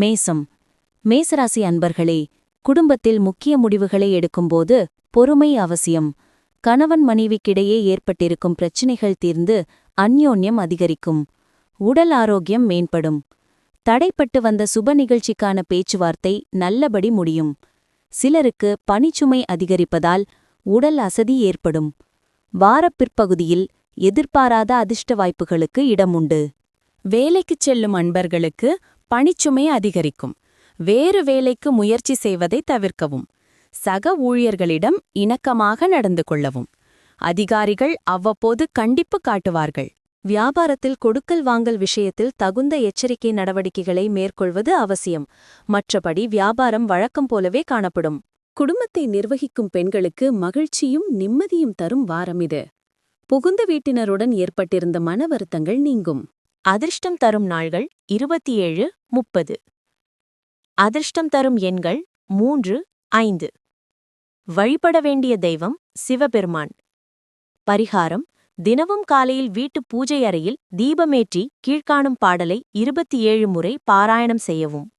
மேசம். மேசராசி அன்பர்களே குடும்பத்தில் முக்கிய முடிவுகளை எடுக்கும்போது பொறுமை அவசியம். கணவன் மனைவிக்கிடையே ஏற்பட்டிருக்கும் பிரச்சினைகள் தீர்ந்து அந்யோன்யம் அதிகரிக்கும். உடல் ஆரோக்கியம் மேம்படும். தடைப்பட்டு வந்த சுப நிகழ்ச்சிக்கான பேச்சுவார்த்தை நல்லபடி முடியும். சிலருக்கு பணிச்சுமை அதிகரிப்பதால் உடல் அசதி ஏற்படும். வாரப் பிற்பகுதியில் எதிர்பாராத அதிர்ஷ்ட வாய்ப்புகளுக்கு இடமுண்டு. வேலைக்குச் செல்லும் அன்பர்களுக்கு பணிச்சுமை அதிகரிக்கும். வேறு வேலைக்கு முயற்சி செய்வதை தவிர்க்கவும். சக ஊழியர்களிடம் இணக்கமாக நடந்து கொள்ளவும். அதிகாரிகள் அவ்வப்போது கண்டிப்பு காட்டுவார்கள். வியாபாரத்தில் கொடுக்கல் வாங்கல் விஷயத்தில் தகுந்த எச்சரிக்கை நடவடிக்கைகளை மேற்கொள்வது அவசியம். மற்றபடி வியாபாரம் வழக்கம் போலவே காணப்படும். குடும்பத்தை நிர்வகிக்கும் பெண்களுக்கு மகிழ்ச்சியும் நிம்மதியும் தரும் வாரம் இது. புகுந்த வீட்டினருடன் ஏற்பட்டிருந்த மன வருத்தங்கள் நீங்கும். அதிர்ஷ்டம் தரும் நாள்கள் இருபத்தி ஏழு முப்பது. அதிர்ஷ்டம் தரும் எண்கள் மூன்று ஐந்து. வழிபட வேண்டிய தெய்வம் சிவபெருமான். பரிகாரம் தினமும் காலையில் வீட்டு பூஜை அறையில் தீபமேற்றி கீழ்க்காணும் பாடலை இருபத்தி ஏழு முறை பாராயணம் செய்யவும்.